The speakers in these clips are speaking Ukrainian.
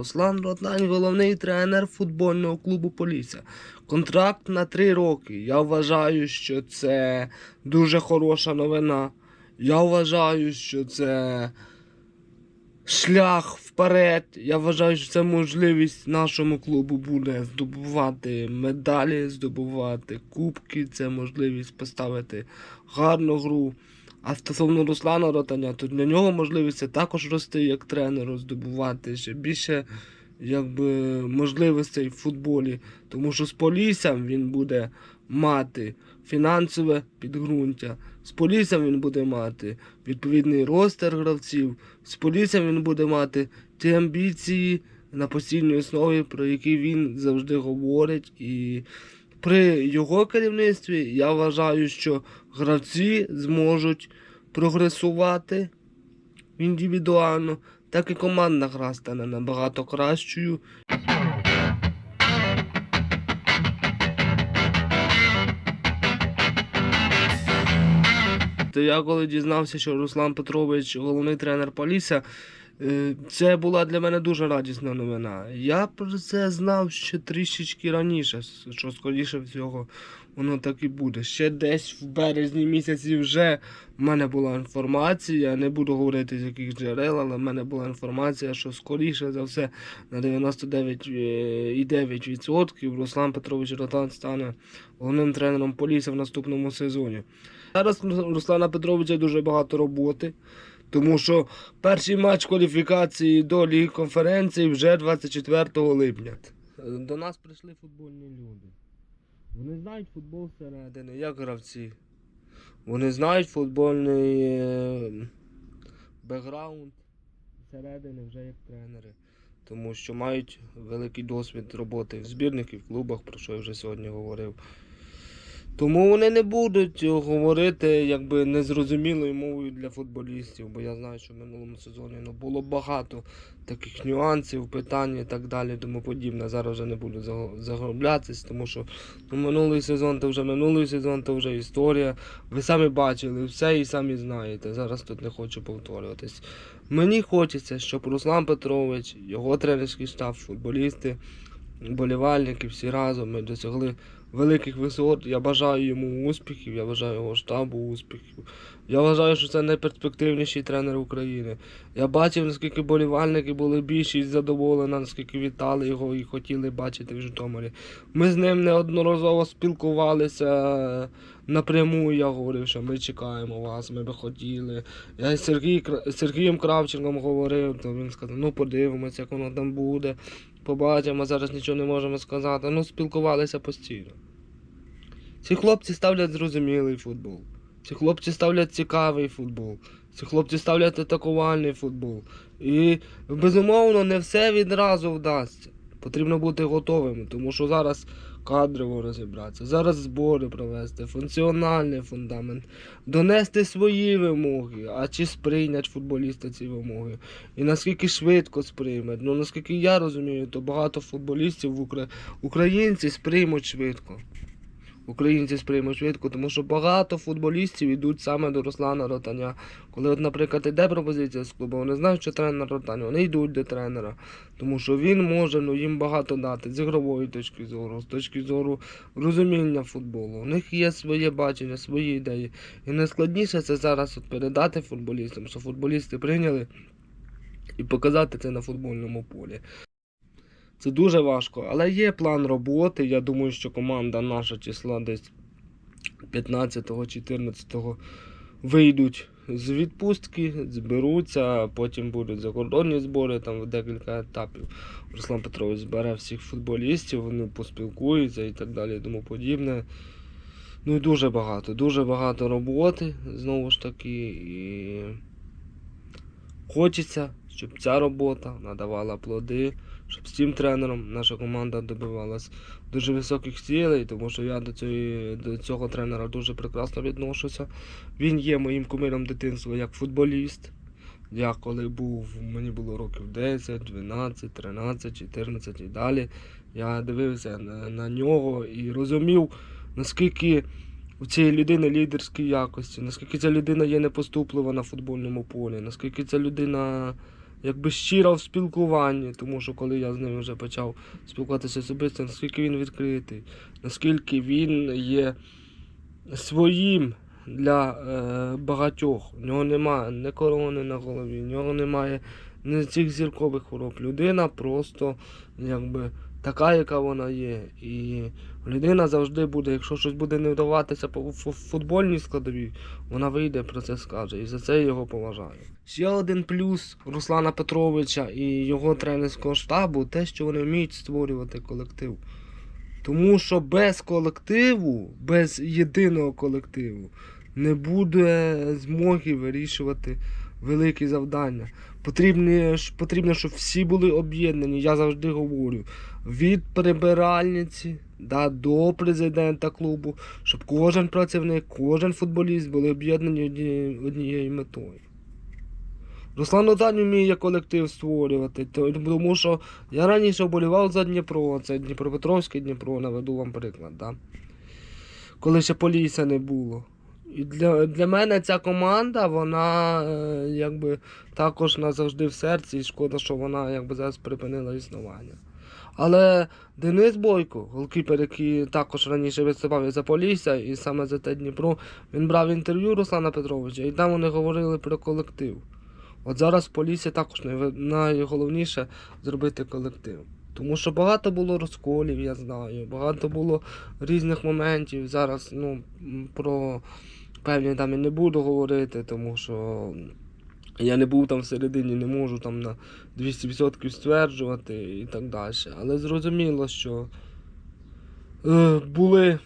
Руслан Ротань, головний тренер футбольного клубу Полісся. Контракт на три роки. Я вважаю, що це дуже хороша новина. Я вважаю, що це шлях вперед. Я вважаю, що це можливість нашому клубу буде здобувати медалі, здобувати кубки. Це можливість поставити гарну гру. А стосовно Руслана Ротаня, то для нього можливість також рости як тренеру, здобувати ще більше якби, можливостей в футболі. Тому що з Поліссям він буде мати фінансове підґрунтя. З Поліссям він буде мати відповідний ростер гравців. З Поліссям він буде мати ті амбіції на постійній основі, про які він завжди говорить. І при його керівництві я вважаю, що гравці зможуть прогресувати індивідуально, так і командна гра стане набагато кращою. Я коли дізнався, що Руслан Петрович головний тренер Полісся, е, це була для мене дуже радісна новина. Я про це знав ще трішечки раніше, що скоріше всього воно так і буде. Ще десь в березні місяці вже в мене була інформація. Не буду говорити з яких джерел, але в мене була інформація, що скоріше за все на 99,9% Руслан Петрович Ротан стане головним тренером Полісся в наступному сезоні. Зараз Руслана Петровича дуже багато роботи, тому що перший матч кваліфікації до Ліги конференції вже 24 липня. До нас прийшли футбольні люди. Вони знають футбол зсередини, як гравці. Вони знають футбольний е, бекграунд зсередини вже як тренери. Тому що мають великий досвід роботи в збірних і в клубах, про що я вже сьогодні говорив. Тому вони не будуть говорити якби незрозумілою мовою для футболістів, бо я знаю, що в минулому сезоні ну, було багато таких нюансів, питань і так далі, тому подібне. Зараз вже не буду заглублятись, тому що ну, минулий сезон то вже минулий сезон, то вже історія. Ви самі бачили все і самі знаєте. Зараз тут не хочу повторюватись. Мені хочеться, щоб Руслан Петрович, його тренерський штаб, футболісти, болівальники всі разом ми досягли великих висот. Я бажаю йому успіхів, я бажаю його штабу успіхів. Я вважаю, що це найперспективніший тренер України. Я бачив, наскільки болівальники були більшість задоволена, наскільки вітали його і хотіли бачити в Житомирі. Ми з ним неодноразово спілкувалися напряму. Я говорив, що ми чекаємо вас, ми би хотіли. Я з Сергій, Сергієм Кравченком говорив, то він сказав, ну подивимося, як воно там буде. Побачимо, зараз нічого не можемо сказати. Ну, спілкувалися постійно. Ці хлопці ставлять зрозумілий футбол. Ці хлопці ставлять цікавий футбол. Ці хлопці ставлять атакувальний футбол. І безумовно не все відразу вдасться. Потрібно бути готовими, тому що зараз кадрово розібратися, зараз збори провести, функціональний фундамент, донести свої вимоги, а чи сприйнять футболісти ці вимоги. І наскільки швидко сприймуть. Ну наскільки я розумію, то багато футболістів українці сприймуть швидко. Українці сприймуть швидко, тому що багато футболістів йдуть саме до Руслана Ротаня. Коли, от, наприклад, іде пропозиція з клубу, вони знають, що тренер Ротань, вони йдуть до тренера. Тому що він може ну, їм багато дати з ігрової точки зору, з точки зору розуміння футболу. У них є своє бачення, свої ідеї. І найскладніше це зараз от передати футболістам, що футболісти прийняли і показати це на футбольному полі. Це дуже важко, але є план роботи. Я думаю, що команда наша числа десь 15-14 вийдуть з відпустки, зберуться, потім будуть закордонні збори, там в декілька етапів. Руслан Петрович збере всіх футболістів, вони поспілкуються і так далі, і тому подібне. Ну і дуже багато, дуже багато роботи, знову ж таки. І хочеться, щоб ця робота надавала плоди, щоб з цим тренером наша команда добивалась дуже високих цілей, тому що я до, цієї, до цього тренера дуже прекрасно відношуся. Він є моїм кумиром дитинства як футболіст. Я коли був, мені було років 10, 12, 13, 14 і далі. Я дивився на, на нього і розумів, наскільки у цієї людини лідерські якості, наскільки ця людина є непоступлива на футбольному полі, наскільки ця людина якби щира в спілкуванні, тому що коли я з ним вже почав спілкуватися особисто, наскільки він відкритий, наскільки він є своїм для е, багатьох. У нього немає ні корони на голові, у нього немає ні цих зіркових хвороб. Людина просто якби така, яка вона є. І людина завжди буде, якщо щось буде не вдаватися по футбольній складовій, вона вийде про це скаже. І за це я його поважаю. Ще один плюс Руслана Петровича і його тренерського штабу те, що вони вміють створювати колектив. Тому що без колективу, без єдиного колективу, не буде змоги вирішувати великі завдання. Потрібно, потрібно, щоб всі були об'єднані. Я завжди говорю. Від прибиральниці да, до президента клубу, щоб кожен працівник, кожен футболіст були об'єднані однією, метою. Руслан Отань вміє колектив створювати, тому що я раніше вболівав за Дніпро, це Дніпропетровське Дніпро, наведу вам приклад. Да? Коли ще Полісся не було. І для, для мене ця команда, вона е, якби також назавжди в серці, і шкода, що вона якби зараз припинила існування. Але Денис Бойко, голкіпер, який також раніше виступав за Полісся, і саме за те Дніпро, він брав інтерв'ю Руслана Петровича, і там вони говорили про колектив. От зараз в також найголовніше зробити колектив. Тому що багато було розколів, я знаю, багато було різних моментів. Зараз ну, про певні там і не буду говорити, тому що я не був там всередині, не можу там на 200% стверджувати і так далі. Але зрозуміло, що е, були,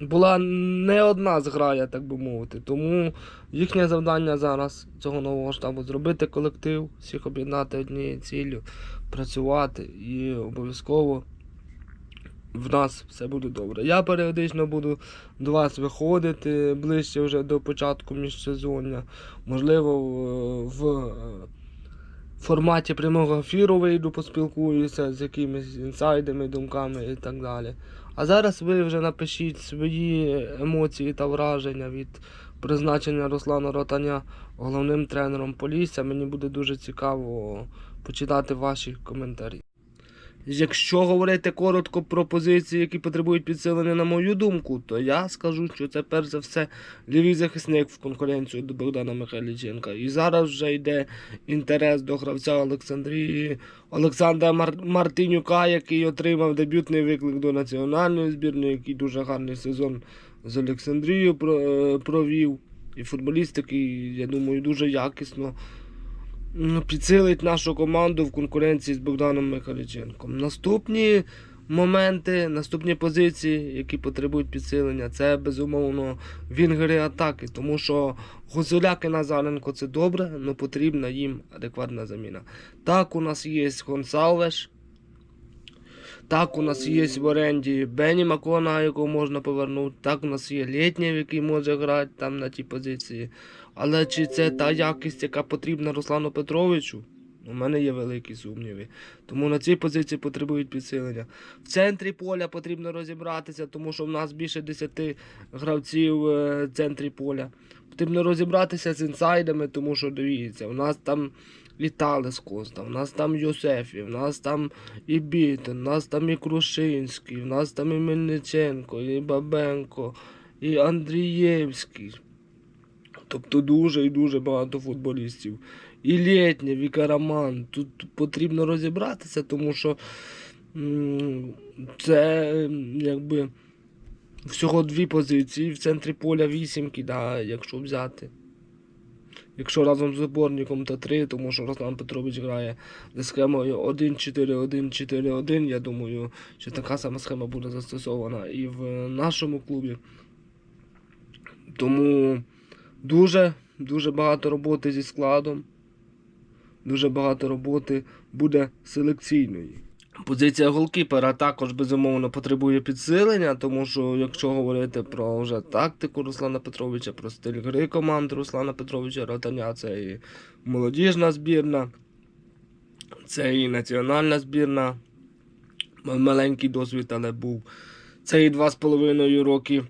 була не одна зграя, так би мовити. Тому їхнє завдання зараз цього нового штабу зробити колектив, всіх об'єднати однією ціллю, працювати і обов'язково в нас все буде добре. Я періодично буду до вас виходити ближче вже до початку міжсезоння. Можливо, в, е, форматі прямого ефіру вийду, поспілкуюся з якимись інсайдами, думками і так далі. А зараз ви вже напишіть свої емоції та враження від призначення Руслана Ротаня головним тренером Полісся. Мені буде дуже цікаво почитати ваші коментарі. Якщо говорити коротко про позиції, які потребують підсилення, на мою думку, то я скажу, що це перш за все лівий захисник в конкуренцію до Богдана Михайліченка. І зараз вже йде інтерес до гравця Олександрії Олександра Мар- Мартинюка, який отримав дебютний виклик до національної збірної, який дуже гарний сезон з Олександрією про- провів. І футболіст, який, я думаю, дуже якісно підсилить нашу команду в конкуренції з Богданом Михайліченком. Наступні моменти, наступні позиції, які потребують підсилення, це безумовно вінгери атаки, тому що Гуцуляк і Назаренко це добре, але потрібна їм адекватна заміна. Так, у нас є Гонсалвеш. Так, у нас є в оренді Бені Макона, якого можна повернути. Так, у нас є Лєтнєв, який може грати там на тій позиції. Але чи це та якість, яка потрібна Руслану Петровичу? У мене є великі сумніви. Тому на цій позиції потребують підсилення. В центрі поля потрібно розібратися, тому що в нас більше 10 гравців е, в центрі поля. Потрібно розібратися з інсайдами, тому що дивіться, у нас там і Талес Коста, у нас там Йосефі, у нас там і Бітон, у нас там і Крушинський, у нас там і Мельниченко, і Бабенко, і Андрієвський. Тобто дуже і дуже багато футболістів. І Лєтнєв, і Караман. Тут потрібно розібратися, тому що це якби всього дві позиції в центрі поля вісімки, да, якщо взяти. Якщо разом з опорником, то три, тому що Руслан Петрович грає за схемою 1-4-1-4-1. Я думаю, що така сама схема буде застосована і в нашому клубі. Тому дуже, дуже багато роботи зі складом. Дуже багато роботи буде селекційної. Позиція голкіпера також безумовно потребує підсилення, тому що якщо говорити про вже тактику Руслана Петровича, про стиль гри команди Руслана Петровича Ротаня, це і молодіжна збірна, це і національна збірна. Маленький досвід, але був. Це і два з половиною роки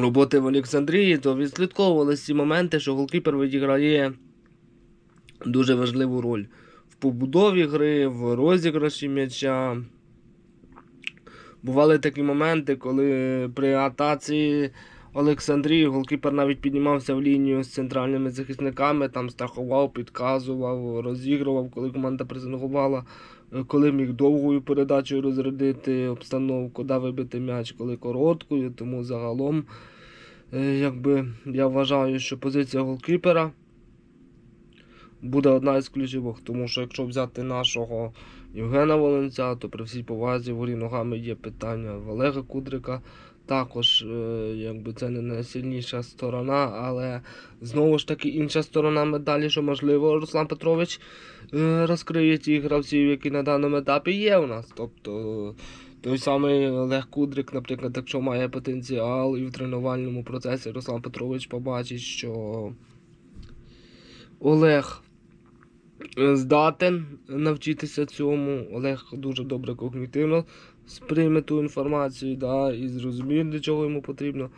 роботи в Олександрії, то відслідковували ці моменти, що голкіпер відіграє дуже важливу роль в побудові гри, в розіграші м'яча. Бували такі моменти, коли при атаці Олександрії голкіпер навіть піднімався в лінію з центральними захисниками, там страхував, підказував, розігрував, коли команда презентувала, коли міг довгою передачею розрядити обстановку, да, вибити м'яч, коли короткою. Тому загалом, е, якби я вважаю, що позиція голкіпера буде одна із ключових, тому що якщо взяти нашого Євгена Волонця, то при всій повазі ворі ногами є питання Олега Кудрика. Також, е, якби це не найсильніша сторона, але знову ж таки інша сторона медалі, що можливо Руслан Петрович е, розкриє ті гравців, які на даному етапі є у нас. Тобто той самий Олег Кудрик, наприклад, якщо має потенціал і в тренувальному процесі Руслан Петрович побачить, що Олег е, здатен навчитися цьому. Олег дуже добре когнітивно сприйме ту інформацію да, і зрозуміє, для чого йому потрібно.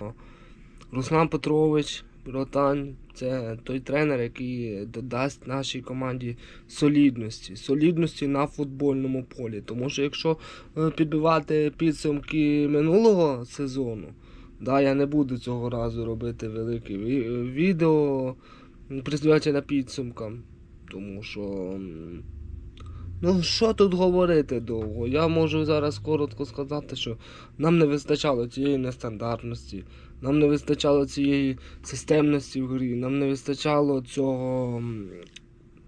Руслан Петрович, братан, це той тренер, який додасть нашій команді солідності, солідності на футбольному полі. Тому що якщо е, підбивати підсумки минулого сезону, да, я не буду цього разу робити велике ві- відео присвячене підсумкам. Тому що. Ну, що тут говорити довго? Я можу зараз коротко сказати, що нам не вистачало цієї нестандартності, нам не вистачало цієї системності в грі, нам не вистачало цього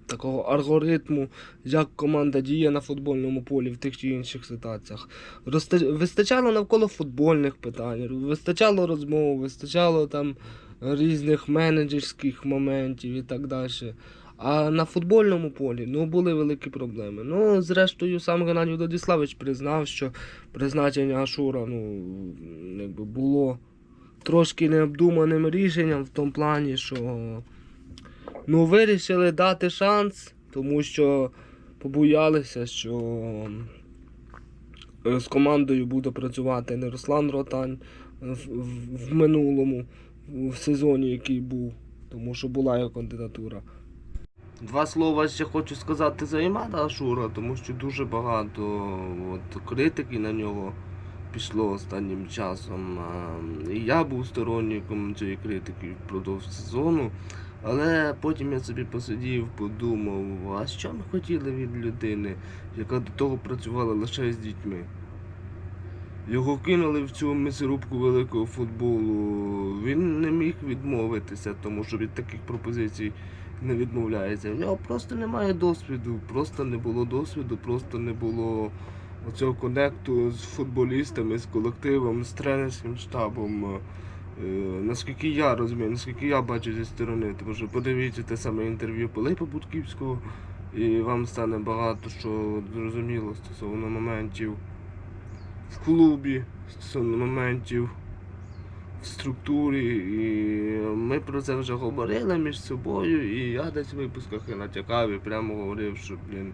такого алгоритму, як команда діє на футбольному полі в тих чи інших ситуаціях. Розта- Вистачало навколо футбольних питань, вистачало розмов, вистачало там різних менеджерських моментів і так далі. А на футбольному полі ну, були великі проблеми. Ну, зрештою, сам Геннадій Владиславович признав, що призначення Ашура ну, якби було трошки необдуманим рішенням в тому плані, що ну, вирішили дати шанс, тому що побоялися, що е, з командою буде працювати не Руслан Ротань в, в, в минулому, в сезоні, який був, тому що була його кандидатура. Два слова ще хочу сказати за Імада Ашура, тому що дуже багато от, критики на нього пішло останнім часом. І я був сторонником цієї критики впродовж сезону. Але потім я собі посидів, подумав, а що ми хотіли від людини, яка до того працювала лише з дітьми. Його кинули в цю місорубку великого футболу. Він не міг відмовитися, тому що від таких пропозицій не відмовляється. В нього просто немає досвіду, просто не було досвіду, просто не було оцього конекту з футболістами, з колективом, з тренерським штабом. Е, Наскільки я розумію, наскільки я бачу зі сторони, тому що подивіться те саме інтерв'ю Пилипа Будківського, і вам стане багато що зрозуміло стосовно моментів в клубі, стосовно моментів в структурі. І ми про це вже говорили між собою, і я десь в випусках і натякав і прямо говорив, що блін.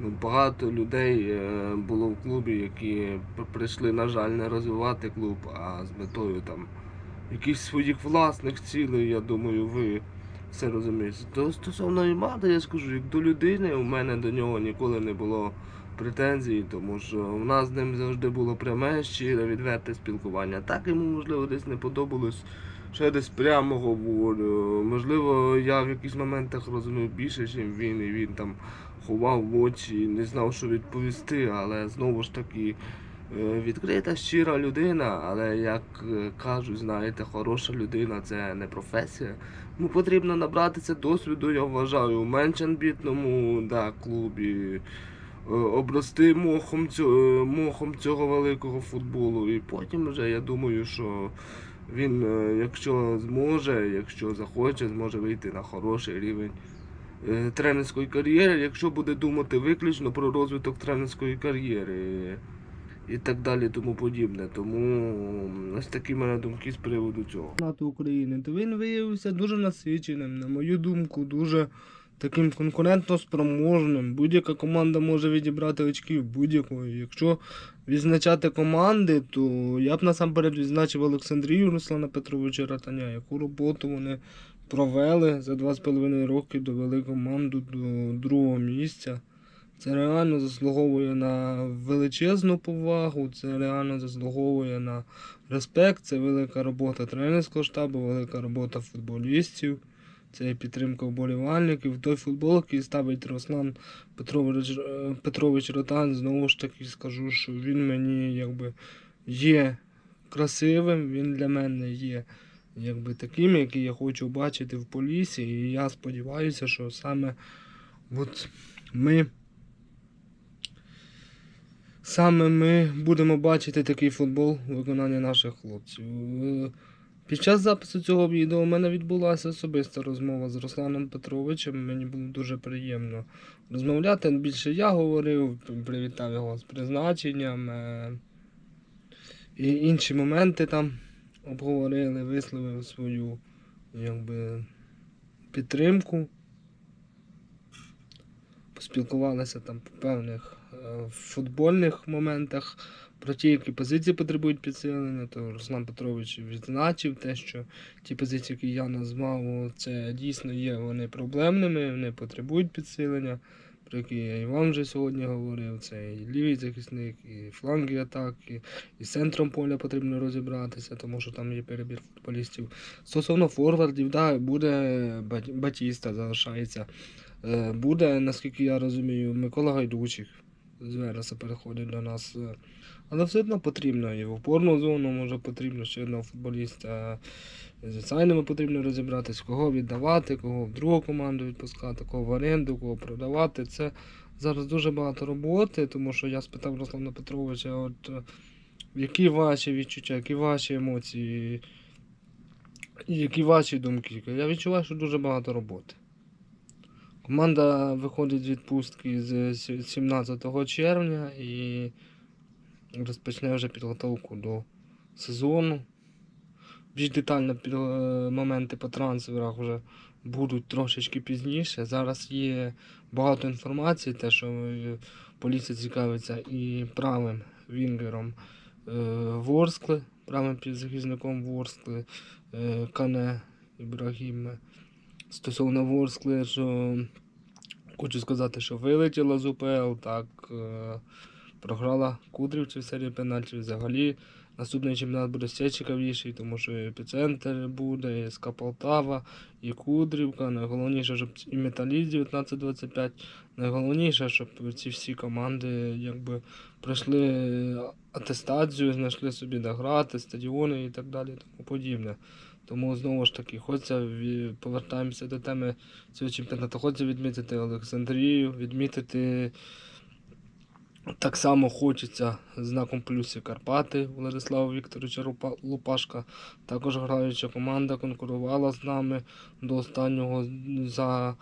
Ну, багато людей е, було в клубі, які прийшли, на жаль, не розвивати клуб, а з метою там якихось своїх власних цілей, я думаю, ви все розумієте. То стосовно Імада, я скажу, як до людини, у мене до нього ніколи не було претензій, тому що в нас з ним завжди було пряме, щире, відверте спілкування. Так йому, можливо, десь не подобалось, що я десь прямо говорю. Можливо, я в якихось моментах розумів більше, ніж він, і він там ховав в очі, не знав, що відповісти, але знову ж таки. е, Відкрита, щира людина, але як е, кажуть, знаєте, хороша людина це не професія. Ну, потрібно набратися досвіду, я вважаю, у менш амбітному да, клубі, обрости мохом цього, мохом цього великого футболу. І потім вже я думаю, що він, е, якщо зможе, якщо захоче, зможе вийти на хороший рівень е, тренерської кар'єри, якщо буде думати виключно про розвиток тренерської кар'єри і так далі, тому подібне. Тому ось такі мене думки з приводу цього. НАТО України, то він виявився дуже насиченим, на мою думку, дуже таким конкурентно спроможним. Будь-яка команда може відібрати очків будь-якої. Якщо відзначати команди, то я б насамперед відзначив Олександрію Руслана Петровича Ратаня, яку роботу вони провели за 2,5 роки довели команду до другого місця. Це реально заслуговує на величезну повагу, це реально заслуговує на респект, це велика робота тренерського штабу, велика робота футболістів, це підтримка вболівальників. Той футбол, який ставить Руслан Петрович, е, Петрович Ротан, знову ж таки скажу, що він мені якби є красивим, він для мене є якби таким, який я хочу бачити в полісі. І я сподіваюся, що саме от ми. Саме ми будемо бачити такий футбол у виконанні наших хлопців. Під час запису цього відео у мене відбулася особиста розмова з Русланом Петровичем. Мені було дуже приємно розмовляти. Більше я говорив, привітав його з призначенням. е, І інші моменти там обговорили, висловив свою якби, підтримку. Поспілкувалися там по певних е, футбольних моментах про ті, які позиції потребують підсилення, то Руслан Петрович відзначив те, що ті позиції, які я назвав, це дійсно є вони проблемними, вони потребують підсилення, про які я і вам вже сьогодні говорив. Це і лівий захисник, і фланги атаки, і центром поля потрібно розібратися, тому що там є перебір футболістів. Стосовно форвардів, да, буде Батіста залишається. Е, Буде, наскільки я розумію, Микола Гайдучих з Вереса переходить до нас. Але все одно потрібно і в опорну зону може потрібно ще одного футболіста. З Сайнами потрібно розібратись, кого віддавати, кого в другу команду відпускати, кого в оренду, кого продавати. Це зараз дуже багато роботи, тому що я спитав Руслана Петровича, от е, які ваші відчуття, які ваші емоції, які ваші думки. Я відчуваю, що дуже багато роботи. Команда виходить з відпустки з 17 червня і розпочне вже підготовку до сезону. Більш детально е, моменти по трансферах вже будуть трошечки пізніше. Зараз є багато інформації, те, що е, поліція цікавиться і правим вінгером е, Ворскли, правим півзахисником Ворскли, Кане Ібрагіме. Стосовно Ворскли, що хочу сказати, що вилетіла з УПЛ, так програла Кудрівці в серії пенальтів. Взагалі наступний чемпіонат буде ще цікавіший, тому що і епіцентр буде, і СК Полтава, і Кудрівка. Найголовніше, щоб і Металіст 19-25. Найголовніше, щоб ці всі команди якби пройшли атестацію, знайшли собі де грати, стадіони і так далі, тому подібне. Тому знову ж таки, хочеться повертаємося до теми цього чемпіонату. Хочеться відмітити Олександрію, відмітити так само хочеться знаком плюсів Карпати Владислава Вікторовича Лупашка. Також граюча команда конкурувала з нами до останнього за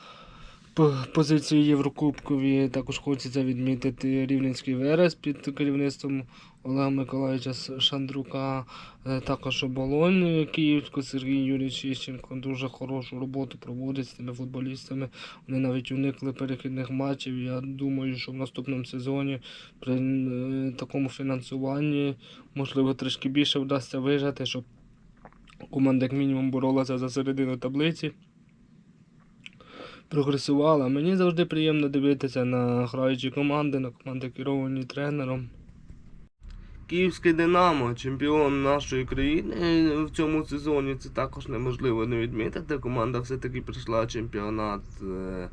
позицію Єврокубкові. Також хочеться відмітити Рівненський Верес під керівництвом Олега Миколаївича Шандрука. Е, Також оболонь Київську Сергій Юрійович Іщенко дуже хорошу роботу проводить з тими футболістами. Вони навіть уникли перехідних матчів. Я думаю, що в наступному сезоні при е, такому фінансуванні можливо трішки більше вдасться вижати, щоб команда як мінімум боролася за середину таблиці. Прогресувала. Мені завжди приємно дивитися на граючі команди, на команди керовані тренером. Київське Динамо, чемпіон нашої країни в цьому сезоні. Це також неможливо не відмітити. Команда все-таки прийшла чемпіонат е,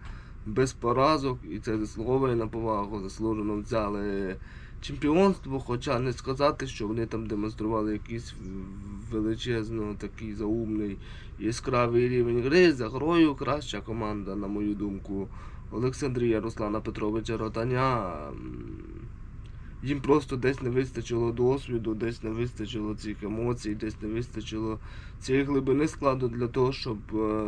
без поразок, і це заслуговує на повагу. Заслужено взяли чемпіонство, хоча не сказати, що вони там демонстрували якийсь величезно такий заумний яскравий рівень гри. За грою краща команда, на мою думку, Олександрія Руслана Петровича Ротаня. Їм просто десь не вистачило досвіду, десь не вистачило цих емоцій, десь не вистачило цієї глибини складу для того, щоб е,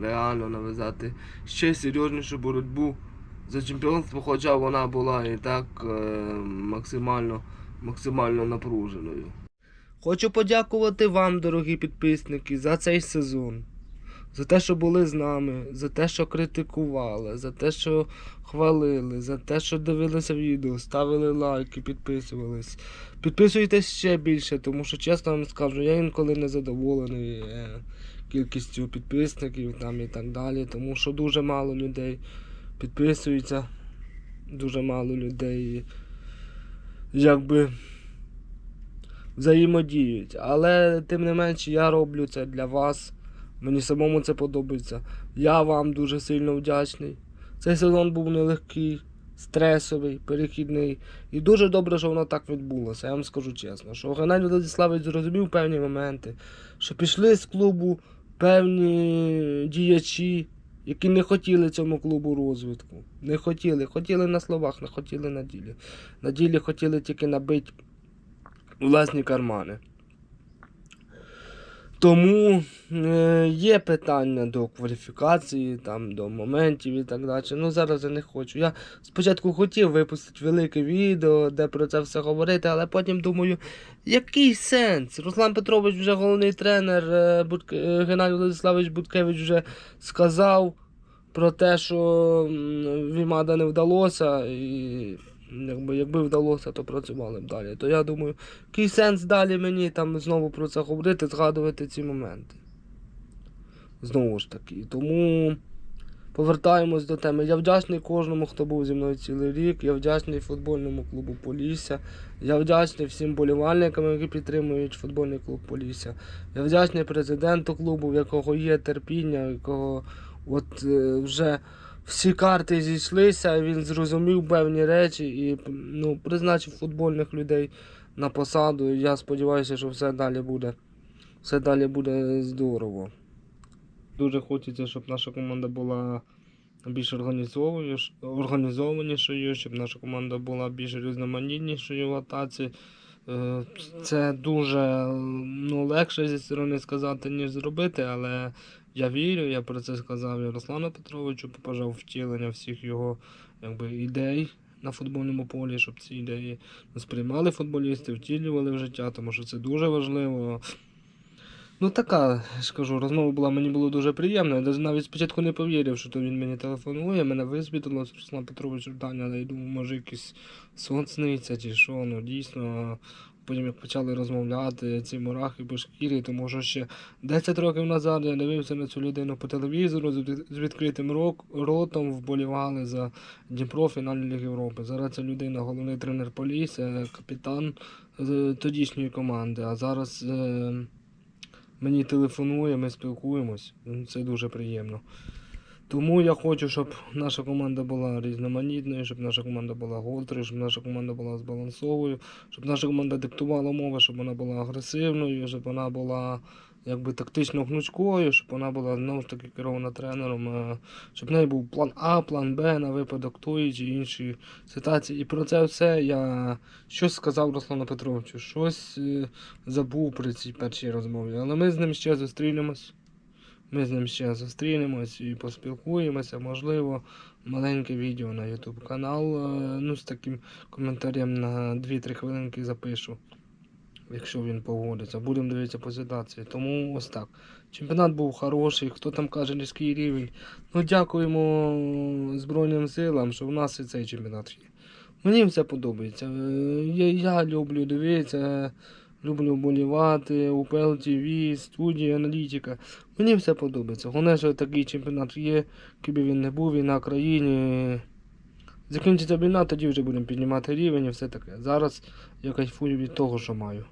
реально нав'язати ще серйознішу боротьбу за чемпіонство, хоча вона була і так е, максимально, максимально напруженою. Хочу подякувати вам, дорогі підписники, за цей сезон. За те, що були з нами, за те, що критикували, за те, що хвалили, за те, що дивилися відео, ставили лайки, підписувались. Підписуйтесь ще більше, тому що чесно вам скажу, я інколи не задоволений е, кількістю підписників там і так далі, тому що дуже мало людей підписуються, дуже мало людей якби взаємодіють. Але тим не менше я роблю це для вас. Мені самому це подобається. Я вам дуже сильно вдячний. Цей сезон був нелегкий, стресовий, перехідний. І дуже добре, що воно так відбулося. Я вам скажу чесно, що Геннадій Владиславович зрозумів певні моменти, що пішли з клубу певні діячі, які не хотіли цьому клубу розвитку. Не хотіли. Хотіли на словах, не хотіли на ділі. На ділі хотіли тільки набити власні кармани. Тому е, є питання до кваліфікації, там, до моментів і так далі. Ну зараз я не хочу. Я спочатку хотів випустити велике відео, де про це все говорити, але потім думаю, який сенс? Руслан Петрович вже головний тренер, е, Будк... е, Геннадій Владиславович Буткевич вже сказав про те, що Вімада не вдалося, і якби, якби вдалося, то працювали б далі. То я думаю, який сенс далі мені там знову про це говорити, згадувати ці моменти. Знову ж таки. Тому повертаємось до теми. Я вдячний кожному, хто був зі мною цілий рік. Я вдячний футбольному клубу Полісся. Я вдячний всім болівальникам, які підтримують футбольний клуб Полісся. Я вдячний президенту клубу, в якого є терпіння, в якого от е, вже всі карти зійшлися, він зрозумів певні речі і ну, призначив футбольних людей на посаду. Я сподіваюся, що все далі буде. Все далі буде здорово. Дуже хочеться, щоб наша команда була більш організованішою, щоб наша команда була більш різноманітнішою в атаці. Е, Це дуже ну, легше зі сторони сказати, ніж зробити, але я вірю, я про це сказав і Руслану Петровичу, побажав втілення всіх його якби, ідей на футбольному полі, щоб ці ідеї сприймали футболісти, втілювали в життя, тому що це дуже важливо. Ну така, я ж кажу, розмова була, мені було дуже приємно. Я навіть- спочатку не повірив, що то він мені телефонує, мене визвітило Руслан Петрович Жордання, але я думаю, може якийсь сон чи що, ну дійсно. Потім як почали розмовляти, ці мурахи по шкірі, тому що ще 10 років назад я дивився на цю людину по телевізору з відкритим ротом, вболівали за Дніпро фінальної Ліги Європи. Зараз ця людина головний тренер Полісся, капітан е, тодішньої команди. А зараз е, мені телефонує, ми спілкуємось. Це дуже приємно. Тому я хочу, щоб наша команда була різноманітною, щоб наша команда була гострою, щоб наша команда була збалансовою, щоб наша команда диктувала умови, щоб вона була агресивною, щоб вона була якби тактично гнучкою, щоб вона була знову ж таки керована тренером, е, щоб в неї був план А, план Б на випадок тої чи іншої ситуації. І про це все я щось сказав Руслану Петровичу, щось е, забув при цій першій розмові. Але ми з ним ще зустрінемось. Ми з ним ще зустрінемось і поспілкуємося. Можливо, маленьке відео на YouTube канал. е, Ну, з таким коментарем на 2-3 хвилинки запишу. Якщо він погодиться, будемо дивитися по ситуації. Тому ось так. Чемпіонат був хороший, хто там каже низький рівень. Ну дякуємо Збройним силам, що в нас і цей чемпіонат є. Мені все подобається. Е, Я, я люблю дивитися, люблю болівати, УПЛ ТВ, студія, аналітика. Мені все подобається. Головне, що такий чемпіонат є, який би він не був, і на країні. Закінчиться війна, тоді вже будемо піднімати рівень і все таке. Зараз я кайфую від того, що маю.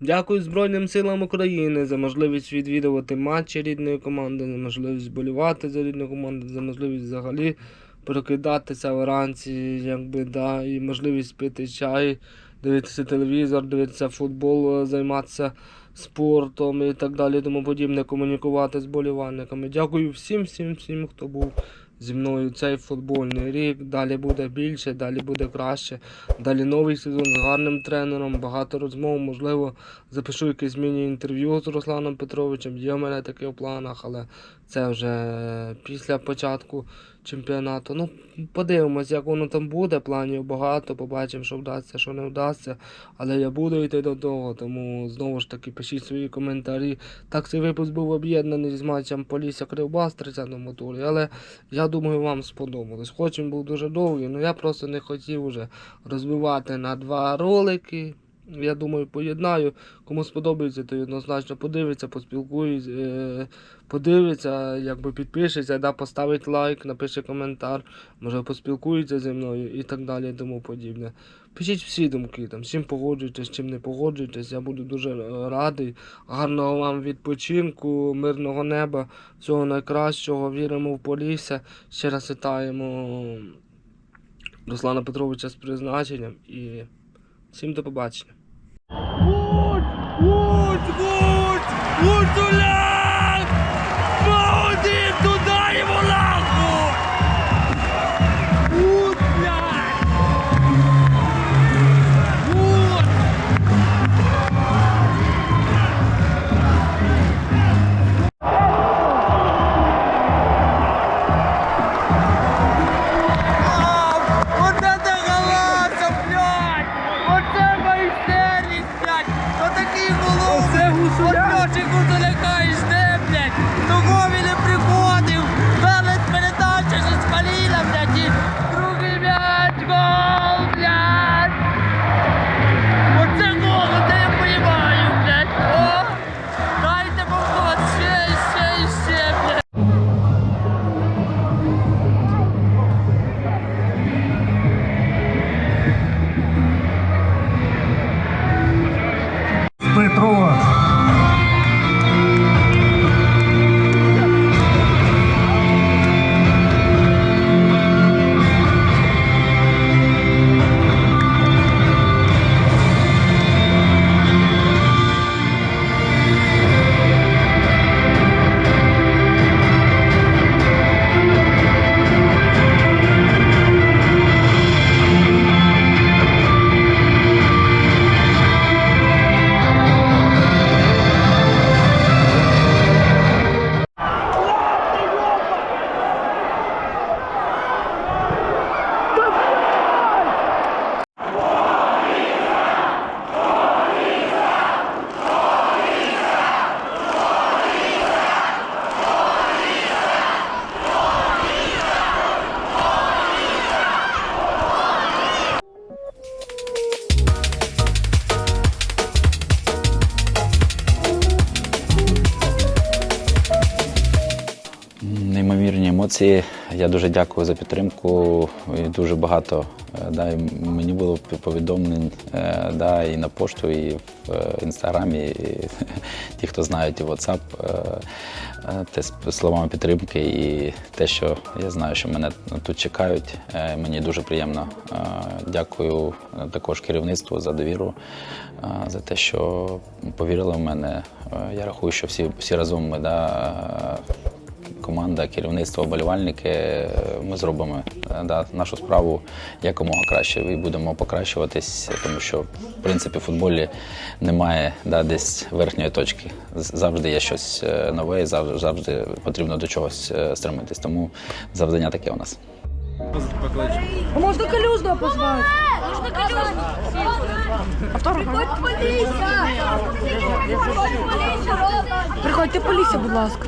Дякую Збройним силам України за можливість відвідувати матчі рідної команди, за можливість болівати за рідну команду, за можливість взагалі прокидатися вранці, якби, да, і можливість пити чай, дивитися телевізор, дивитися футбол, е, займатися спортом і так далі, тому подібне, комунікувати з болівальниками. Дякую всім, всім, всім, хто був зі мною цей футбольний рік. Далі буде більше, далі буде краще. Далі новий сезон з гарним тренером, багато розмов. Можливо, запишу якесь міні-інтерв'ю з Русланом Петровичем. Є в мене таке в планах, але це вже після початку чемпіонату. Ну, подивимось, як воно там буде. Планів багато, побачимо, що вдасться, що не вдасться. Але я буду йти до того, тому знову ж таки пишіть свої коментарі. Так, цей випуск був об'єднаний з матчем Полісся Кривбас в 30-му турі, але я думаю, вам сподобалось. Хоч він був дуже довгий, але я просто не хотів вже розбивати на два ролики. Я думаю, поєднаю. Кому сподобається, то однозначно подивиться, поспілкується, е, подивиться, якби підпишеться, да, поставить лайк, напише коментар, може поспілкується зі мною і так далі, і тому подібне. Пишіть всі думки, там, з чим погоджуєтесь, з чим не погоджуєтесь. Я буду дуже е, радий. Гарного вам відпочинку, мирного неба, всього найкращого. Віримо в Полісся. Ще раз вітаємо Руслана Петровича з призначенням і всім до побачення. Vur! Vur! Vur! Vurdular! Емоції. Я дуже дякую за підтримку. І дуже багато е, да, мені було повідомлень е, да, і на пошту, і в е, інстаграмі. І ті, хто знають і WhatsApp, те словами підтримки і те, що я знаю, що мене тут чекають. Мені дуже приємно. Дякую також керівництву за довіру, за те, що повірили в мене. Я рахую, що всі, всі разом ми да, команда, керівництво, вболівальники, е, ми зробимо е, да, нашу справу якомога краще і будемо покращуватись, тому що в принципі в футболі немає да, десь верхньої точки. Завжди є щось е, нове, і завжди, завжди потрібно до чогось стремитись. Тому завдання таке у нас. А можно Калюжного позвать? Приходь поліція! Приходь! Приходьте поліція, будь ласка.